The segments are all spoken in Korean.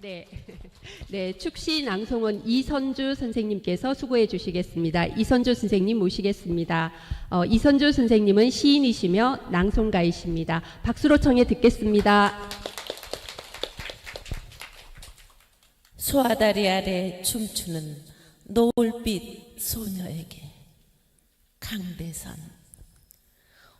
네. 네, 축시 낭송은 이선주 선생님께서 수고해 주시겠습니다. 이선주 선생님 모시겠습니다. 어, 이선주 선생님은 시인이시며 낭송가이십니다. 박수로 청해 듣겠습니다. 소아다리 아래 춤추는 노을빛 소녀에게 강대선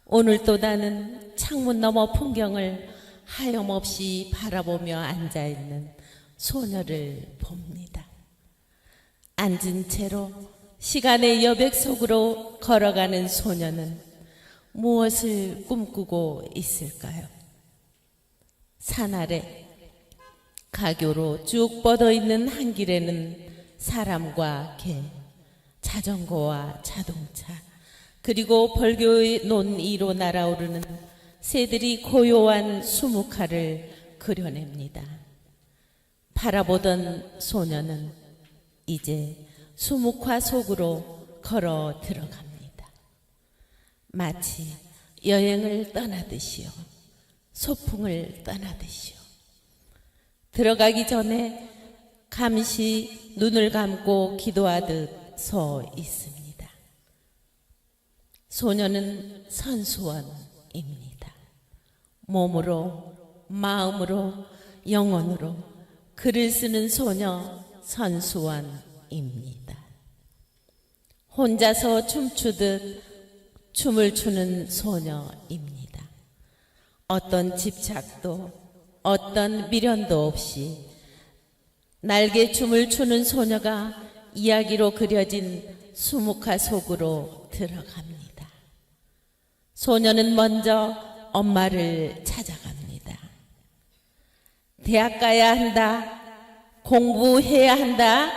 오늘도 나는 창문 너머 풍경을 하염없이 바라보며 앉아있는 소녀를 봅니다. 앉은 채로 시간의 여백 속으로 걸어가는 소녀는 무엇을 꿈꾸고 있을까요? 산 아래 가교로 쭉 뻗어 있는 한 길에는 사람과 개, 자전거와 자동차, 그리고 벌교의 논이로 날아오르는 새들이 고요한 수묵화를 그려냅니다. 바라보던 소녀는 이제 수묵화 속으로 걸어 들어갑니다. 마치 여행을 떠나듯이요. 소풍을 떠나듯이요. 들어가기 전에 감시 눈을 감고 기도하듯 서 있습니다. 소녀는 선수원입니다. 몸으로, 마음으로, 영혼으로 글을 쓰는 소녀 선수원입니다. 혼자서 춤추듯 춤을 추는 소녀입니다. 어떤 집착도 어떤 미련도 없이 날개 춤을 추는 소녀가 이야기로 그려진 수묵화 속으로 들어갑니다. 소녀는 먼저 엄마를 찾아갑니다. 대학 가야 한다. 공부해야 한다.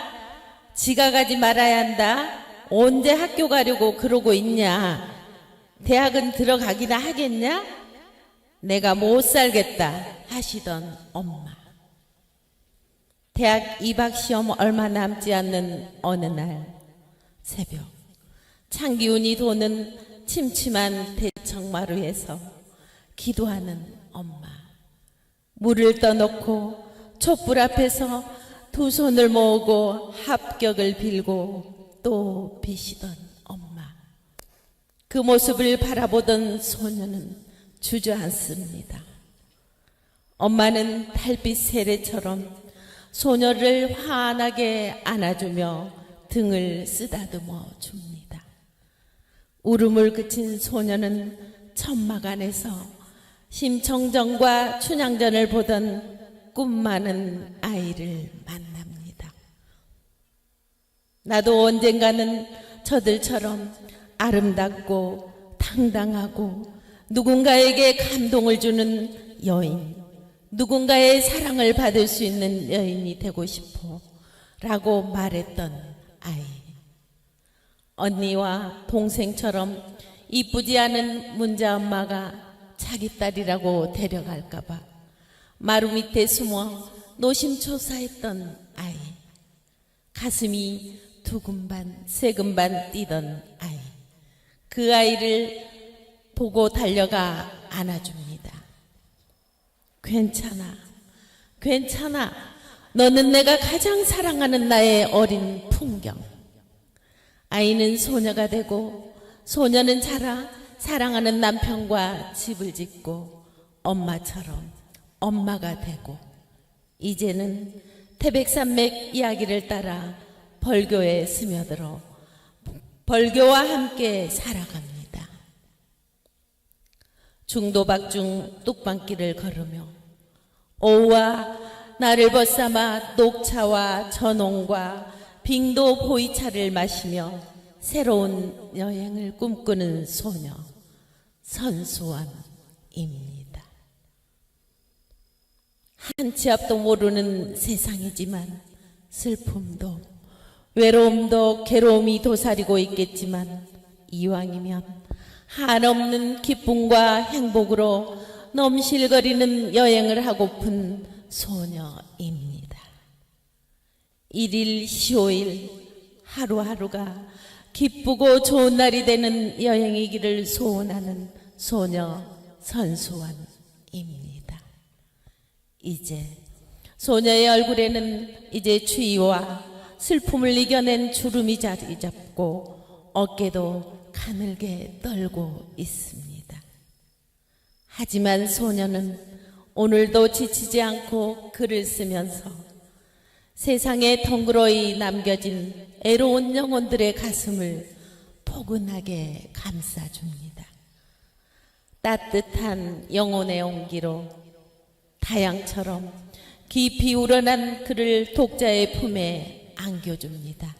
지가 가지 말아야 한다. 언제 학교 가려고 그러고 있냐? 대학은 들어가기나 하겠냐? 내가 못 살겠다 하시던 엄마. 대학 입학 시험 얼마 남지 않는 어느 날 새벽 창기운이 도는 침침한 대청마루에서 기도하는 엄마. 물을 떠놓고 촛불 앞에서 두 손을 모으고 합격을 빌고 또 비시던 엄마. 그 모습을 바라보던 소녀는 주저앉습니다. 엄마는 달빛 세례처럼 소녀를 환하게 안아주며 등을 쓰다듬어 줍니다. 울음을 그친 소녀는 천막 안에서 심청정과 춘향전을 보던 꿈 많은 아이를 만납니다. 나도 언젠가는 저들처럼 아름답고 당당하고 누군가에게 감동을 주는 여인, 누군가의 사랑을 받을 수 있는 여인이 되고 싶어 라고 말했던 아이. 언니와 동생처럼 이쁘지 않은 문자 엄마가 자기 딸이라고 데려갈까봐 마루 밑에 숨어 노심초사했던 아이. 가슴이 두근반, 세근반 뛰던 아이. 그 아이를 보고 달려가 안아줍니다. 괜찮아. 괜찮아. 너는 내가 가장 사랑하는 나의 어린 풍경. 아이는 소녀가 되고 소녀는 자라 사랑하는 남편과 집을 짓고 엄마처럼 엄마가 되고 이제는 태백산맥 이야기를 따라 벌교에 스며들어 벌교와 함께 살아갑니다. 중도박중 뚝방길을 걸으며 오후와 나를 벗삼아 녹차와 전홍과 빙도 보이차를 마시며 새로운 여행을 꿈꾸는 소녀 선수원입니다. 한치 앞도 모르는 세상이지만 슬픔도 외로움도 괴로움이 도사리고 있겠지만 이왕이면 한없는 기쁨과 행복으로 넘실거리는 여행을 하고픈 소녀입니다. 일일 시오일 하루하루가 기쁘고 좋은 날이 되는 여행이기를 소원하는 소녀 선수원입니다. 이제 소녀의 얼굴에는 이제 추위와 슬픔을 이겨낸 주름이 자리 잡고 어깨도 가늘게 떨고 있습니다. 하지만 소녀는 오늘도 지치지 않고 글을 쓰면서 세상에 덩그러이 남겨진 애로운 영혼들의 가슴을 포근하게 감싸줍니다. 따뜻한 영혼의 온기로 타양처럼 깊이 우러난 그를 독자의 품에 안겨줍니다.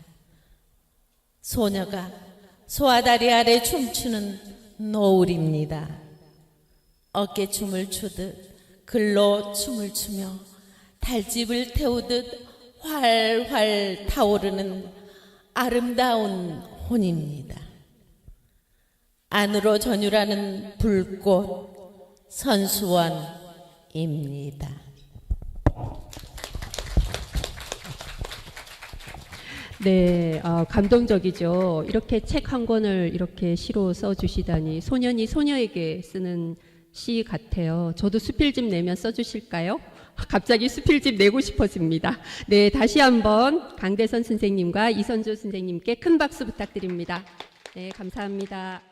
소녀가 소아다리 아래 춤추는 노을입니다. 어깨춤을 추듯 글로 춤을 추며 달집을 태우듯 활활 타오르는 아름다운 혼입니다. 안으로 전율하는 불꽃 선수원입니다. 네, 어, 감동적이죠. 이렇게 책 한 권을 이렇게 시로 써주시다니 소년이 소녀에게 쓰는 시 같아요. 저도 수필집 내면 써주실까요? 갑자기 수필집 내고 싶어집니다. 네, 다시 한번 강대선 선생님과 이선주 선생님께 큰 박수 부탁드립니다. 네, 감사합니다.